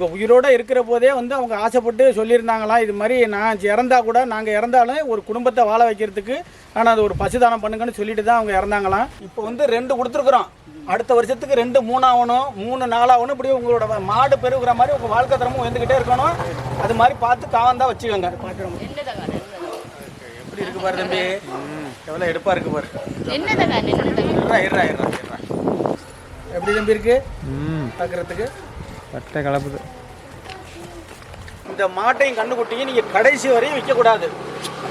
அவங்க உயிரோடு இருக்கிற போதே வந்து அவங்க ஆசைப்பட்டு சொல்லியிருந்தாங்களாம் இது மாதிரி நான் இறந்தா கூட நாங்கள் இறந்தாலும் ஒரு குடும்பத்தை வாழ வைக்கிறதுக்கு ஆனால் அது ஒரு பசுதானம் பண்ணுங்கன்னு சொல்லிட்டு தான் அவங்க இறந்தாங்களாம். இப்போ வந்து ரெண்டு கொடுத்துருக்குறோம். அடுத்த வருஷத்துக்கு ரெண்டு மூணாகணும் மூணு நாலாகணும் இப்படி உங்களோட மாடு பெருகிற மாதிரி உங்கள் வாழ்க்கை தரமும் வந்துக்கிட்டே இருக்கணும். அது மாதிரி பார்த்து காவந்தா வச்சுக்கோங்க. என்னதங்க எப்படி இருக்கு பாரு தம்பி? எவ்வளோ எடுப்பாக இருக்கு பாரு. என்னதங்க என்னதங்க? இருறா இருறா இருறா எப்படி தம்பி இருக்கு? பார்க்குறதுக்கு பட்டை கலப்புது. இந்த மாட்டையும் கண்ணுக்குட்டியும் நீங்கள் கடைசி வரையும் விற்கக்கூடாது.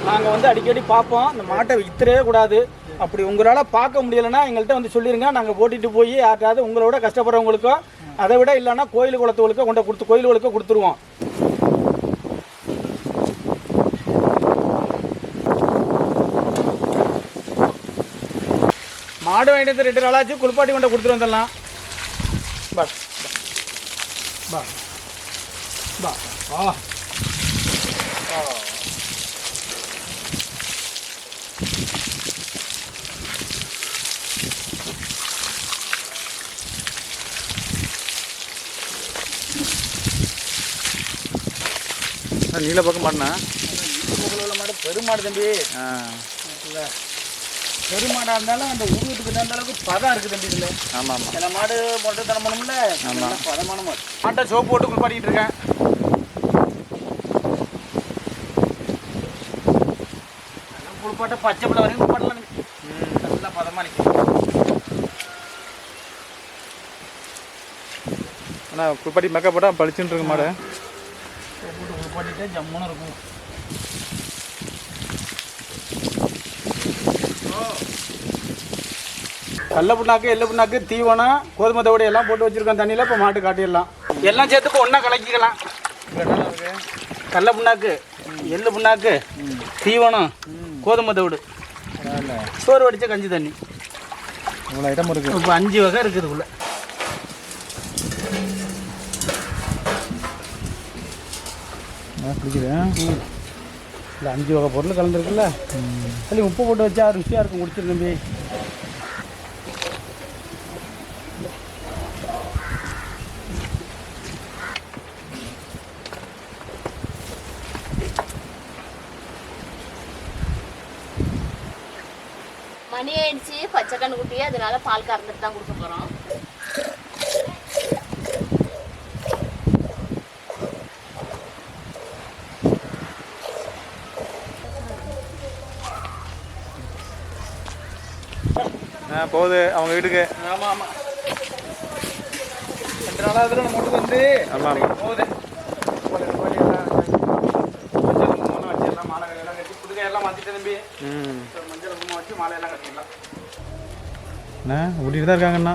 நாங்கள் வந்து அடிக்கடி பார்ப்போம் இந்த மாட்டை விற்றுறவே கூடாது. அப்படி உங்களால் பார்க்க முடியலைன்னா எங்கள்கிட்ட வந்து சொல்லிடுங்க நாங்கள் ஓட்டிகிட்டு போய் யார்ட்டாவது உங்களோட கஷ்டப்படுறவங்களுக்கோ அதை விட இல்லைன்னா கோயில் குளத்துகளுக்கோ கொண்ட கொடுத்து கோயில்களுக்கோ கொடுத்துருவோம். மாடு வாங்கிட்டு வந்து ரெண்டு நாளாச்சு குளிப்பாட்டி கொண்ட கொடுத்துட்டு வந்துடலாம். பா பா ஆ நீல பக்கம் மாட்டினா பெருமாடு தம்பி. ஆ. இல்ல. பெருமாடா இருந்தாலும் அந்த உருவத்துக்கு தகுந்த அளவுக்கு பதம் இருக்கு தம்பி இதுல. ஆமாம் ஆமாம் சில மாடு மொட்டை தரம் பண்ணும்ல நல்ல பதமான மாடு. மாட்டை சோப்பு போட்டு குளிப்பாட்டிட்டு இருக்கேன். குளிப்பாட்ட பச்சை பிள்ளை வரைக்கும் குளிப்பாட்டலாம் நல்லா பதமா நிற்கும் ஆனால் குப்பட்டி மேக்கப் போட்டால் பளிச்சுன்னு இருக்கு மாடு. சோப்பு போட்டு குளிப்பாட்டிட்டே ஜம்முன்னு இருக்கும். கடல புண்ணாக்கு எள்ளு புண்ணாக்கு தீவனம் கோதுமை தவிட எல்லாம் போட்டு வச்சிருக்கோம். தண்ணியில் இப்போ மாட்டு காட்டிடலாம். எல்லாம் சேர்த்து இப்போ ஒன்றா கலக்கிக்கலாம். கடல புண்ணாக்கு எள்ளு புண்ணாக்கு தீவனம் கோதுமை தவிடு. சோறு வடிச்ச கஞ்சி தண்ணி. இவ்வளோ ஐட்டம் இருக்குது இப்போ அஞ்சு வகை இருக்குது உள்ள. இல்லை அஞ்சு வகை பொருள் கலந்துருக்குல்ல? அதுலேயும் உப்பு போட்டு வச்சா ருசியாக இருக்கும் குடிச்சிரு தம்பி மணி ஆயிடுச்சு பச்சை கண்ணு குட்டி அதனால பால் கறந்துட்டு தான் கொடுக்க போறோம். ஆ போகுது. அவங்க வீட்டுக்கு. ஆமாம் ஆமாம் ரெண்டு நாளாக இதில் நம்ம வீட்டுக்கு வந்து ஆமாம் ஆமாம் போகுது. எல்லாம் எல்லாம் மாலை எல்லாம் கட்டி புதுகை எல்லாம் மாற்றிட்டு தம்பி. ம். இப்ப மஞ்சள் வச்சு மாலையெல்லாம் கட்டிடலாம். அண்ணா ஓட்டிட்டு தான் இருக்காங்கண்ணா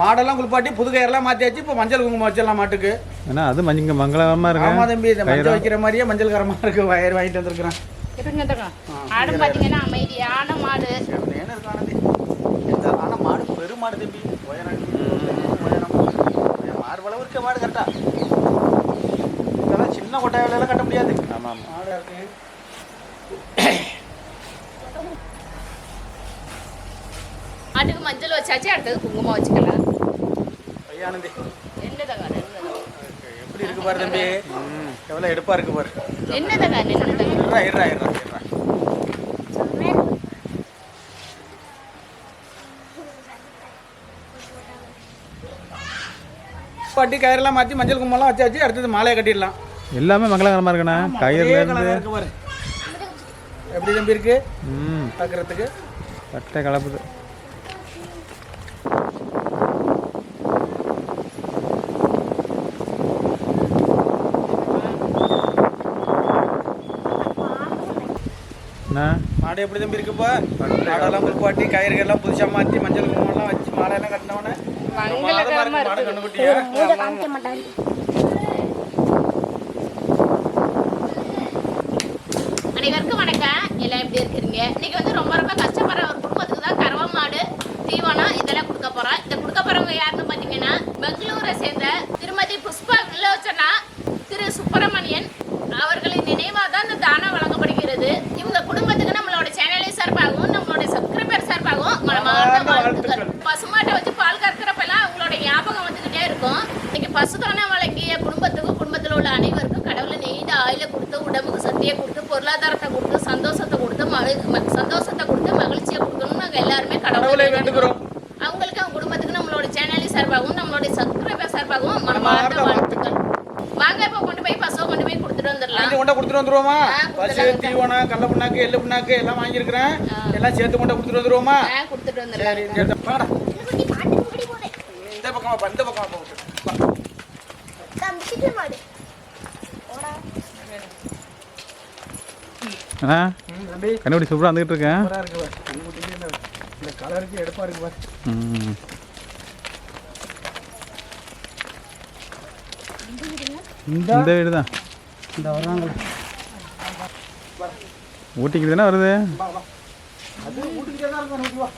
மாடெல்லாம் குளிப்பாட்டி புது கயிறெல்லாம் மாற்றியாச்சு இப்போ மஞ்சள் குங்குமம் வச்சிடலாம் மாட்டுக்கு. ஏன்னா அது மஞ்சள் மங்களகரமாக ஆமா இருக்கு தம்பி இந்த மஞ்சள் வைக்கிற மாதிரியே மஞ்சள் கரமாக இருக்கு வயர் வாங்கிட்டு வந்திருக்கிறேன். மாடு பார்த்தீங்கன்னா அமைதியான மாடு. ஆனால் மாடு? பெருமாடு தம்பி. உயரம் உயரம் மார்பளவு இருக்க மாடு கரெக்டா சின்ன கொட்டாய் வேலையெல்லாம் கட்ட முடியாது. ஆமாம் இருக்கு. மாட்டுக்கு மஞ்சள் வச்சாச்சு அடுத்தது குங்குமம் வச்சுக்கலாம் ஐயானந்தி என்னதங்க என்னதங்க? எப்படி இருக்கு பாரு தம்பி? எவ்வளோ எடுப்பா இருக்கு பாரு. என்னதங்க இருறா இருறா இருறா இருறா. பாட்டி கயிறெல்லாம் மாற்றி மஞ்சள் கும்பலாம் வச்சாச்சு அடுத்தது மாலையை கட்டிடலாம். எல்லாமே மங்களகரமாக இருக்குண்ணா. கயிறுலேருந்து எப்படி தம்பி இருக்கு? ம். பார்க்கறதுக்கு பட்டை கலப்புது. அண்ணா. மாடு எப்படி தம்பி இருக்குப்பா மாடெல்லாம் குளிப்பாட்டி கயிறு எல்லாம் புதுசா மாற்றி மஞ்சள் குங்குமம்லாம் வச்சு மாலையெல்லாம் கட்டினவொடனே. மங்களகரமா மாடு இருக்குது. அனைவருக்கும் வணக்கம். எல்லாம் எப்படி இருக்கிறீங்க? இன்னைக்கு வந்து ரொம்ப ரொம்ப கஷ்டப்படுற ஒரு குடும்பத்துக்கு தான் கறவை மாடு தீவனம் இதெல்லாம் கொடுக்க போறோம். இந்த கொடுக்க போறவங்க யாருன்னு பாத்தீங்கன்னா பெங்களூரை சேர்ந்த திருமதி புஷ்பா வில்லோச்சனா திரு சுப்பிரமணியன் அவர்களின் நினைவாக தான் இந்த தானம் வழங்கப்படுகிறது. இவங்க குடும்பத்துக்கு நம்மளோட சேனலை சார்பாகவும் நம்மளோட சப்ஸ்கிரைபர் சார்பாகவும் மனமார்ந்த பசுமாட்டை வச்சு பால் கறக்கிறப்பெல்லாம் அவங்களோட ஞாபகம் வந்துகிட்டே இருக்கும். இன்னைக்கு வழங்கிய குடும்பத்துக்கும் குடும்பத்தில் உள்ள அனைவருக்கும் கடவுளை ஆயில கொடுத்து உடம்புக்கு சக்தியை கொடுத்து பொருளாதாரத்தை கொடுத்து சந்தோஷத்தை கொடுத்து மகிழ் ம- சந்தோஷத்தை கொடுத்து மகிழ்ச்சியை கொடுக்கணும்னு நாங்கள் எல்லாருமே கடவுளை வேண்டுகிறோம். அவங்களுக்கு அவங்க குடும்பத்துக்கு நம்மளோட சேனலின் சார்பாகவும் நம்மளுடைய சப்ஸ்கிரைபர் சார்பாகவும் மனமார்ந்த வாழ்த்துக்கள். வாங்க இப்போ கொண்டு போய் பசுவை கொண்டு போய் கொடுத்துட்டு வந்துடலாம். வாங்கி கொண்டா கொடுத்துட்டு வந்துருவோமா? பசு. தீவனம் கடல புண்ணாக்கு எள்ளு புண்ணாக்கு எல்லாம் வாங்கியிருக்கிறேன். எல்லாம் சேர்த்து கொண்டா கொடுத்துட்டு வந்துருவோமா? கொடுத்துட்டு வந்துடலாம். சரி இந்த பக்கமா இந்த பக்கமா போ. அண்ணா கண்டுபிடி சூப்பராக வந்துகிட்டு இருக்கேன் இந்த- இந்த கலருக்கு எடுப்பா இருக்கு பாரு. ம். இந்த இந்த வீடு தான் இந்த ஊட்டிக்கு தானே வருது? அது வீட்டுக்கிட்டே தான் இருக்கும் கண்ணுக்குட்டி, வா.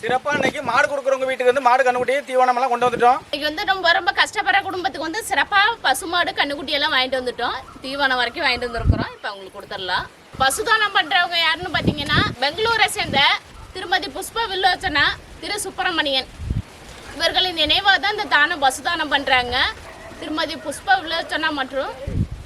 சிறப்பா இன்னைக்கு மாடு கொடுக்குறவங்க வீட்டுக்கு வந்து மாடு கண்ணுக்குட்டி தீவனம் எல்லாம் கொண்டு வந்துட்டோம். இன்னைக்கு வந்து ரொம்ப ரொம்ப கஷ்டப்படுற குடும்பத்துக்கு வந்து சிறப்பாக பசுமாடு கண்ணுக்குட்டி எல்லாம் வாங்கிட்டு வந்துட்டோம். தீவனம் வரைக்கும் வாங்கிட்டு வந்திருக்கிறோம். இப்போ அவங்களுக்கு கொடுத்துடலாம். பசுதானம் பண்றவங்க யாருன்னு பார்த்தீங்கன்னா பெங்களூரை சேர்ந்த திருமதி புஷ்ப வில்லோச்சனா திரு சுப்பிரமணியன். இவர்களின் நினைவாக தான் இந்த தானம் பசுதானம் பண்றாங்க. திருமதி புஷ்ப வில்லோச்சனா மற்றும்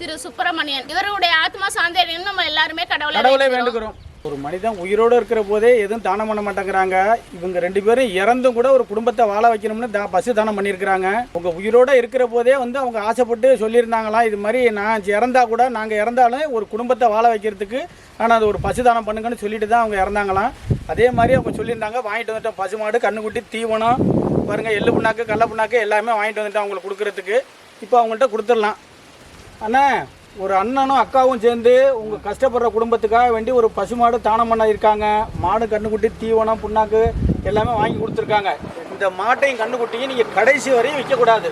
திரு சுப்பிரமணியன். இவருடைய ஆத்மா சாந்தேரியம் நம்ம எல்லாருமே கடவுளை கடவுளை வேண்டுகிறோம். ஒரு மனிதன் உயிரோடு இருக்கிற போதே எதுவும் தானம் பண்ண மாட்டேங்கிறாங்க. இவங்க ரெண்டு பேரும் இறந்தும் கூட ஒரு குடும்பத்தை வாழ வைக்கணும்னு தா பசு தானம் பண்ணியிருக்கிறாங்க. உங்கள் உயிரோட இருக்கிற போதே வந்து அவங்க ஆசைப்பட்டு சொல்லியிருந்தாங்களாம். இது மாதிரி நான் இறந்தா கூட நாங்கள் இறந்தாலும் ஒரு குடும்பத்தை வாழ வைக்கிறதுக்கு ஆனால் அது ஒரு பசு தானம் பண்ணுங்கன்னு சொல்லிட்டு தான் அவங்க இறந்தாங்களாம். அதே மாதிரி அவங்க சொல்லியிருந்தாங்க வாங்கிட்டு வந்துட்டோம். பசுமாடு கண்ணுக்குட்டி தீவனம் பாருங்க எள்ளு புண்ணாக்கு கடல புண்ணாக்கு எல்லாமே வாங்கிட்டு வந்துட்டோம் அவங்களுக்கு கொடுக்கறதுக்கு. இப்போ அவங்கள்ட்ட கொடுத்துடலாம். அண்ணா ஒரு அண்ணனும் அக்காவும் சேர்ந்து உங்கள் கஷ்டப்படுற குடும்பத்துக்காக வேண்டி ஒரு பசுமாடு தானம் பண்ண இருக்காங்க. மாடு கண்ணுக்குட்டி தீவனம் புண்ணாக்கு எல்லாமே வாங்கி கொடுத்துருக்காங்க. இந்த மாட்டையும் கண்ணுக்குட்டியும் நீங்கள் கடைசி வரையும் விற்கக்கூடாது.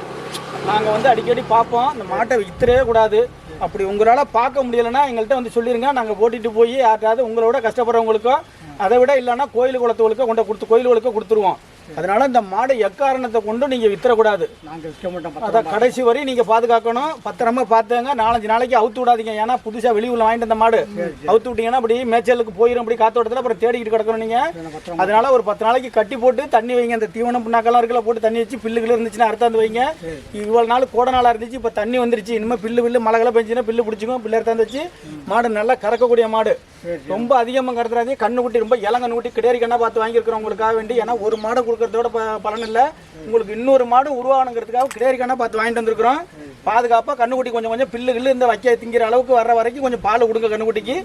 நாங்கள் வந்து அடிக்கடி பார்ப்போம். இந்த மாட்டை விற்றுறவே கூடாது. அப்படி உங்களால் பார்க்க முடியலைன்னா எங்கள்கிட்ட வந்து சொல்லிடுங்க நாங்கள் ஓட்டிட்டு போய் யார்ட்டாவது உங்களோட கஷ்டப்படுறவங்களுக்கோ அதை விட இல்லைன்னா கோயில் குளத்துகளுக்கோ கொண்டு கொடுத்து கோயில்களுக்கோ கொடுத்துருவோம். அதனால இந்த மாடை எக்காரணத்தை கொண்டு நீங்கள் வித்துறக்கூடாது. நாங்கள் விற்க மாட்டோம் அதான் கடைசி வரை நீங்க பாதுகாக்கணும். பத்திரமா பார்த்துங்க நாலஞ்சு நாளைக்கு அவுத்து விடாதீங்க. ஏன்னா புதுசா வெளியூர்ல வாங்கிட்டு வந்த மாடு. அவுத்து விட்டீங்கன்னா அப்படி மேய்ச்சலுக்கு போயிடும் அப்படி காத்தோட்டத்தில் அப்புறம் தேடிக்கிட்டு கிடக்கணும் நீங்க. அதனால ஒரு பத்து நாளைக்கு கட்டி போட்டு தண்ணி வைங்க. அந்த தீவனம் புண்ணாக்கெல்லாம் இருக்குல்ல போட்டு தண்ணி வச்சு பில்லுகள் இருந்துச்சுன்னா அறுத்தாந்து வைங்க. இவ்வளவு நாள் கோடை நாளா இருந்துச்சு இப்போ தண்ணி வந்துருச்சு. இனிமே பில்லு பில்லு மழை பெஞ்சுன்னா பில்லு பிடிச்சிக்கும் பில்லு எடுத்தாந்து வச்சு மாடு நல்லா கறக்கக்கூடிய மாடு. ரொம்ப அதிகமாக கறந்துடாதீங்க. கண்ணுக்குட்டி ரொம்ப இளங்கண்ணுக்குட்டி கிடையாது கண்ணா பார்த்து வாங்கியிருக்கிறோம் உங்களுக்காக வேண்டி. ஏன்னா ஒரு மாடை கொடுக்கறதோட பலன் இல்லை. உங்களுக்கு இன்னொரு மாடு உருவாகணுங்கிறதுக்காக கிடையாது பார்த்து வாங்கிட்டு வந்திருக்கிறோம். பாதுகாப்பாக கண்ணுக்குட்டி கொஞ்சம் கொஞ்சம் பில்லு கில்லு இந்த வைக்க திங்கிற அளவுக்கு வர்ற வரைக்கும் கொஞ்சம் பால் கொடுங்க கண்ணுக்குட்டிக்கு.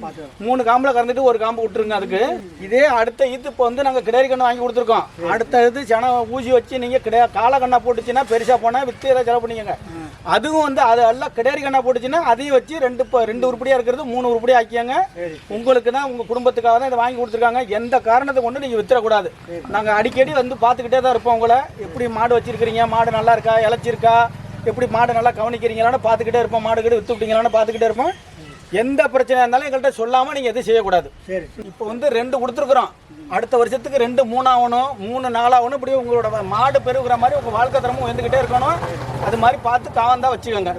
மூணு காம்பில் கறந்துட்டு ஒரு காம்பு விட்டுருங்க அதுக்கு. இதே அடுத்த ஈத்து இப்போ வந்து நாங்கள் கிடையாது கண்ணு வாங்கி கொடுத்துருக்கோம். அடுத்த இது சன ஊசி வச்சு நீங்கள் கிடையா கால கண்ணா போட்டுச்சுன்னா பெருசாக போனால் வித்து ஏதாவது செலவு பண்ணிக்கங்க. அதுவும் வந்து அது எல்லாம் கிடையாது கண்ணா போட்டுச்சுன்னா அதையும் வச்சு ரெண்டு இப்போ ரெண்டு உருப்படியாக இருக்கிறது மூணு உருப்படியாக ஆக்கியாங்க உங்களுக்கு தான் உங்கள் குடும்பத்துக்காக தான் இதை வாங்கி கொடுத்துருக்காங்க. எந்த காரணத்தை கொண்டு நீங்கள் வித்துறக்கூடாது நாங்கள் அடிக்கடி வந்து பார்த்துக்கிட்டே தான் இருப்போம் உங்களை. எப்படி மாடு வச்சிருக்கிறீங்க? மாடு நல்லா இருக்கா? இழைச்சிருக்கா எப்படி மாடு நல்லா கவனிக்கிறீங்களான்னு பார்த்துக்கிட்டே இருப்போம். மாடு கிட்ட வித்து விட்டீங்களான்னு பார்த்துக்கிட்டே இருப்போம். எந்த பிரச்சனையாக இருந்தாலும் எங்கள்கிட்ட சொல்லாமல் நீங்கள் எதுவும் செய்யக்கூடாது. சரி. இப்போ வந்து ரெண்டு கொடுத்துருக்குறோம். அடுத்த வருஷத்துக்கு ரெண்டு மூணாகணும் மூணு நாலாகணும் இப்படி உங்களோட மாடு பெருகிற மாதிரி உங்கள் வாழ்க்கை தரமும் வந்துக்கிட்டே இருக்கணும். அது மாதிரி பார்த்து காவந்தா வச்சுக்கோங்க.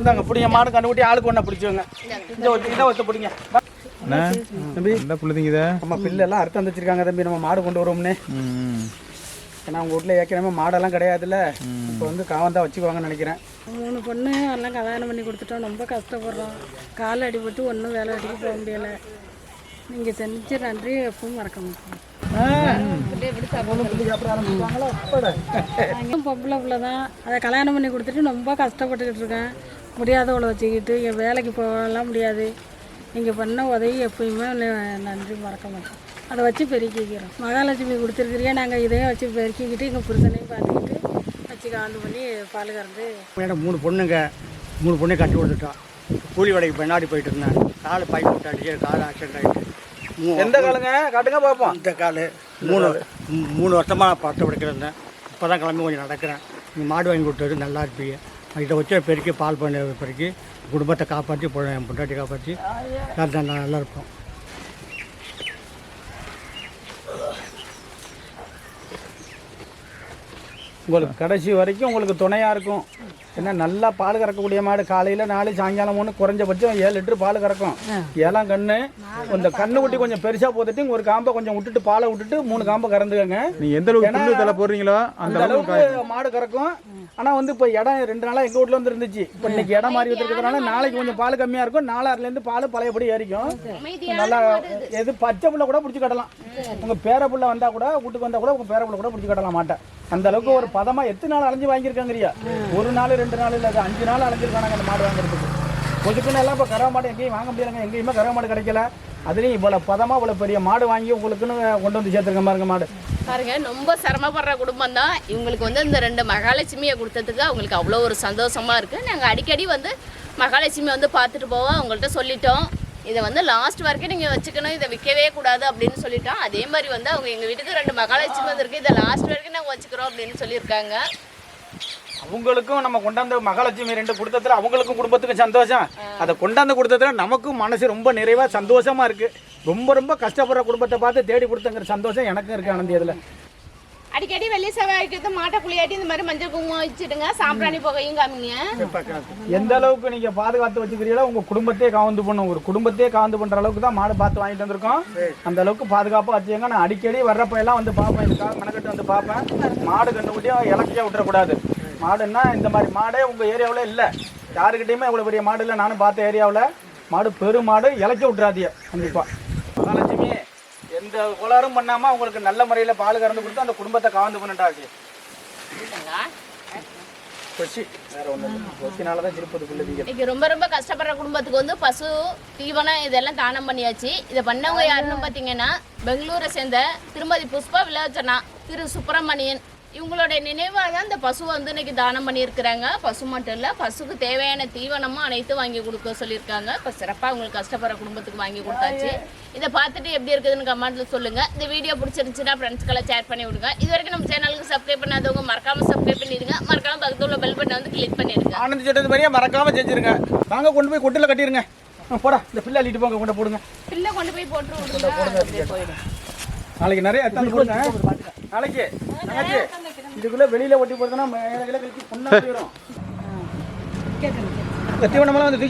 இந்தாங்க பிடிங்க. மாடு கண்டுபிடி ஆளுக்கு ஒன்றா பிடிச்சிக்கோங்க. இந்த ஒத்து இதை ஒத்து பிடிங்க. அண்ணா தம்பி. என்ன புள்ளுதிங்க இதை நம்ம பில்லு எல்லாம் அறுத்து வச்சிருக்காங்க தம்பி. நம்ம மாடு கொண்டு வருவோம்னே. ம். ஏன்னா உங்கள் வீட்டில் ஏற்கனவே மாடெல்லாம் கிடையாதுல்ல. இப்போ வந்து காவந்தா வச்சுக்குவாங்கன்னு நினைக்கிறேன். மூணு பொண்ணு எல்லாம் கல்யாணம் பண்ணி கொடுத்துட்டோம் ரொம்ப கஷ்டப்படுறோம். கால் அடிபட்டு ஒன்றும் வேலை வெட்டிக்கு போக முடியலை. நீங்கள் செஞ்ச நன்றி எப்பவும் மறக்க மாட்டோம். பொம்பளை பிள்ளை தான். அதை கல்யாணம் பண்ணி கொடுத்துட்டு ரொம்ப கஷ்டப்பட்டுக்கிட்டு இருக்கேன். முடியாதவளை வச்சுக்கிட்டு என் வேலைக்கு போகலாம் முடியாது. நீங்கள் பண்ண உதவி எப்பயுமே நன்றி மறக்க மாட்டோம். அதை வச்சு பெருக்கிக்கிறோம். மகாலட்சுமி கொடுத்துருக்குறியே நாங்கள் இதையும் வச்சு பெருக்கிக்கிட்டு எங்கள் புருஷனையும் பார்த்துக்கிட்டு வச்சு காண்டு பண்ணி பால் கறந்து மேடம் மூணு பொண்ணுங்க மூணு பொண்ணை கட்டி கொடுத்துட்டோம். கூலி வேலைக்கு பின்னாடி போயிட்டு இருந்தேன். கால் பைப் போட்டு அடிச்சு கால் ஆக்சிடென்ட் ஆகிட்டு எந்த காலுங்க? காட்டுங்க பார்ப்போம். இந்த கால். மூணு மூணு வருஷமாக பட்ட படுக்கிறேன் இப்போ தான் கிளம்பி கொஞ்சம் நடக்கிறேன். நீ மாடு வாங்கி கொடுத்தது நல்லா இருப்பீங்க இதை வச்சு பெருக்கி பால் பண்ண பெருக்கி குடும்பத்தை காப்பாற்றி என் பொண்டாட்டி காப்பாற்றி நான் நல்லா இருப்போம். உங்களுக்கு கடைசி வரைக்கும் உங்களுக்கு துணையாக இருக்கும். என்ன நல்லா பால் கறக்கக்கூடிய மாடு காலையில் நாலு சாயங்காலம் ஒன்று குறைஞ்சபட்சம் ஏழு லிட்டர் பால் கறக்கும். ஏழாம் கண்ணு இந்த கண்ணு குட்டி கொஞ்சம் பெருசாக போட்டுட்டு ஒரு காம்பை கொஞ்சம் விட்டுட்டு பாலை விட்டுட்டு மூணு காம்பை கறந்துக்கங்க. நீங்க எந்த அளவுக்கு தலை போடுறீங்களோ அந்த அளவுக்கு மாடு கறக்கும். ஆனா வந்து இப்போ இடம் ரெண்டு நாளா எங்க வீட்ல வந்து இருந்துச்சு. இப்போ இன்னைக்கு இடம் மாறி வச்சிருக்கிறதுனால நாளைக்கு கொஞ்சம் பால் கம்மியா இருக்கும். நாலாறுல இருந்து பால் பழையபடி ஏறிக்கும். நல்லா எது பச்சை புள்ள கூட பிடிச்சி கட்டலாம். உங்க பேர புள்ள வந்தா கூட வீட்டுக்கு வந்தா கூட உங்க பேர புள்ள கூட பிடிச்சி கட்டலாம் மாட்டேன் அந்த அளவுக்கு ஒரு பதமா எத்தனை நாள் அலைஞ்சு வாங்கியிருக்காங்கறியா? ஒரு நாள் ரெண்டு நாள் இல்லை அஞ்சு நாள் அலைஞ்சிருக்காங்க அந்த மாடு வாங்குறதுக்கு. கொஞ்சம் எல்லாம் இப்போ கறவை மாடு எங்கேயும் வாங்க முடியலங்க. எங்கேயுமே கறவை மாடு கிடைக்கல. அதுலேயும் இவ்வளோ பதமாக இவ்வளோ பெரிய மாடு வாங்கி உங்களுக்குன்னு கொண்டு வந்து சேர்த்துருக்க பாருங்க மாடு. பாருங்க ரொம்ப சிரமப்படுற குடும்பம் தான். இவங்களுக்கு வந்து இந்த ரெண்டு மகாலட்சுமியை கொடுத்ததுக்கு அவங்களுக்கு அவ்வளோ ஒரு சந்தோஷமாக இருக்குது நாங்கள் அடிக்கடி வந்து மகாலட்சுமி வந்து பார்த்துட்டு போவோம். அவங்கள்ட்ட சொல்லிட்டோம். இதை வந்து லாஸ்ட் வரைக்கும் நீங்கள் வச்சுக்கணும். இதை விற்கவே கூடாது அப்படின்னு சொல்லிட்டோம் அதே மாதிரி வந்து அவங்க எங்கள் வீட்டுக்கு ரெண்டு மகாலட்சுமி வந்திருக்கு. இதை லாஸ்ட் வரைக்கும் நாங்கள் வச்சுக்கிறோம் அப்படின்னு சொல்லியிருக்காங்க. அவங்களுக்கும் நம்ம கொண்டாந்து மகாலட்சுமி ரெண்டு கொடுத்ததுல அவங்களுக்கும் குடும்பத்துக்கும் சந்தோஷம். அதை கொண்டாந்து கொடுத்ததுல நமக்கும் மனசு ரொம்ப நிறைவா சந்தோஷமா இருக்கு. ரொம்ப ரொம்ப கஷ்டப்படுற குடும்பத்தை பார்த்து தேடி கொடுத்தங்கிற சந்தோஷம் எனக்கும் இருக்கு ஆனந்தி இதுல அடிக்கடி வெள்ளி செவ்வாய்க்கு மாட்டை குளியாட்டி இந்த மாதிரி மஞ்சள் குங்குமம் வச்சுடுங்க சாம்பிராணி புகையும் காமிங்க. எந்த அளவுக்கு நீங்க பாதுகாத்து வச்சுக்கிறீங்களோ உங்க குடும்பத்தையே காவந்து பண்ணும். ஒரு குடும்பத்தையே காவந்து பண்ற அளவுக்கு தான் மாடு பார்த்து வாங்கிட்டு வந்திருக்கோம். அந்த அளவுக்கு பாதுகாப்பா வச்சுக்கோங்க. நான் அடிக்கடி வர்றப்ப எல்லாம் வந்து பார்ப்பேன். இதுக்காக மெனக்கட்டு வந்து பார்ப்பேன். மாடு கண்டுபிடியும் இலக்கிய விட்டுறக்கூடாது. மாடுன்னா இந்த மாதிரி மாடே உங்க ஏரியாவில் இல்ல. யாருக்கிட்டையுமே இவ்வளவு பெரிய மாடு இல்லை. நானும் பார்த்த ஏரியாவில் மாடு பெருமாடு மாடு இலக்க விட்டுறாதிய கண்டிப்பா. கோளாறும் பண்ணாம உங்களுக்கு நல்ல முறையில பால் கறந்து கொடுத்து அந்த குடும்பத்தை காவந்து வேற தான் திருப்பதிக்குள்ள இன்னைக்கு ரொம்ப ரொம்ப கஷ்டப்படுற குடும்பத்துக்கு வந்து பசு தீவனம் இதெல்லாம் தானம் பண்ணியாச்சு. இதை பண்ணவங்க யாருன்னு பார்த்தீங்கன்னா பெங்களூரை சேர்ந்த திருமதி புஷ்பா விலாச்சனா திரு சுப்பிரமணியன். இவங்களுடைய நினைவாக தான் இந்த பசுவை வந்து இன்னைக்கு தானம் பண்ணியிருக்கிறாங்க. பசு மட்டும் இல்லை பசுக்கு தேவையான தீவனமும் அனைத்தும் வாங்கி கொடுக்க சொல்லியிருக்காங்க. இப்போ சிறப்பாக அவங்களுக்கு கஷ்டப்படுற குடும்பத்துக்கு வாங்கி கொடுத்தாச்சு. இதை பார்த்துட்டு எப்படி இருக்குதுன்னு கமெண்ட்ல சொல்லுங்க. இந்த வீடியோ பிடிச்சிருந்துச்சுன்னா ஃப்ரெண்ட்ஸ்க்கெல்லாம் ஷேர் பண்ணி விடுங்க. இது வரைக்கும் நம்ம சேனலுக்கு சப்ஸ்கிரைப் பண்ணாதவங்க மறக்காம சப்ஸ்கிரைப் பண்ணிடுங்க. மறக்காம பக்கத்துல உள்ள பெல் பட்டனை வந்து கிளிக் பண்ணிடுங்க. ஆனந்த் சொன்னது மாதிரியே மறக்காம செஞ்சிருங்க வாங்க கொண்டு போய் கொட்டில கட்டிருங்க. ஆ, போடா இந்த பிள்ளை அள்ளிட்டு போங்க கொண்டு போடுங்க. பிள்ளை கொண்டு போய் போட்டு விடுங்க. அப்படியே போயிடும் நாளைக்கு நிறைய எத்தனை போடுங்க நாளைக்கு. நாளைக்கு. இதுக்குள்ள வெளியில ஒட்டி போடுறதுன்னா மேலே கழிச்சு பொண்ணா தீவனமெல்லாம் வந்து